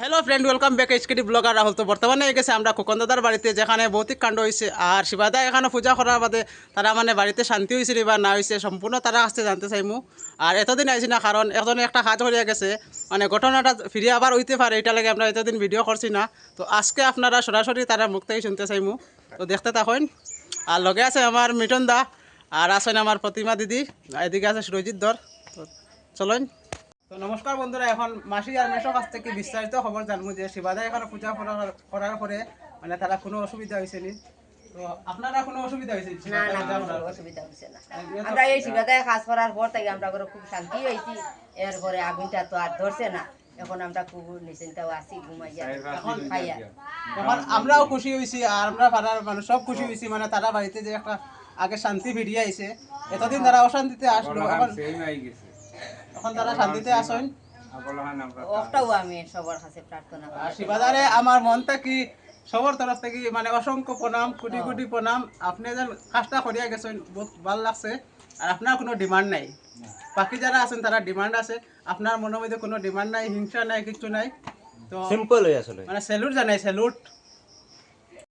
Hello friend welcome back HKT blogger Rahul তো বর্তমানে গেছে আমরা খোকন দাদার বাড়িতে, যেখানে ভৌতিক কাণ্ড হয়েছে আর শিবাদা এখানে পূজা করার বাদে তারা মানে বাড়িতে শান্তি হয়েছে বা না হয়েছে সম্পূর্ণ তারা আসতে জানতে চাইমু। আর এতদিন আইছি না, কারণ একজনে একটা কাজ করিয়া গেছে। মানে ঘটনাটা ফিরে আবার হইতে পারে এটা লাগে আমরা এতদিন ভিডিও করছি না। তো আজকে আপনারা সরাসরি তারা মুখ থেকে শুনতে চাইমু। তো দেখতে থাকুন। আর লগে আছে আমার মিটন দা, আর আছেন আমার প্রতিমা দিদি এদিকে আছে সুরজিৎ ধর তো চলুন। তো নমস্কার বন্ধুরা এখন মাসি আর মেশো কাছ থেকে বিস্তারিত খবর জানব যে শিবাদা এখানে পূজা করার- করার পরে মানে তারা কোনো অসুবিধা হয়েছে নি? তো আপনারা কোনো অসুবিধা হয়েছে না না কোনো অসুবিধা হচ্ছে না। আমরা এই শিবাদায় কাজ করার পর থেকে আমরা করে খুব শান্তি হয়েছি এরপরে আগুনটা তো আর ধরছে না। এখন আমরা খুব নিশ্চিন্তাও আছি ঘুমাইয়া এখন খাইয়া এখন আমরাও খুশি হয়েছি আর আমরা পাড়ার মানুষ সব খুশি হয়েছি মানে তারা বাড়িতে যে একটা আগে শান্তি ফিরিয়ে আইছে এতদিন তারা অশান্তিতে আসলো এখন এখন তারা শান্তিতে আসেন। ওটাও আমি সবার কাছে প্রার্থনা করি। আমার মন থেকে সবার তরফ থেকে মানে অসংখ্য প্রণাম কোটি কোটি প্রণাম। আপনি যেন কাজটা করিয়া গেছেন বহুত ভালো লাগছে। আর আপনার কোনো ডিমান্ড নাই। বাকি যারা আছেন তারা ডিমান্ড আছে। আপনার মনের মধ্যে কোনো ডিমান্ড নাই হিংসা নাই কিছু নাই। তো সিম্পল হয়ে আসলে মানে স্যালুট জানাই স্যালুট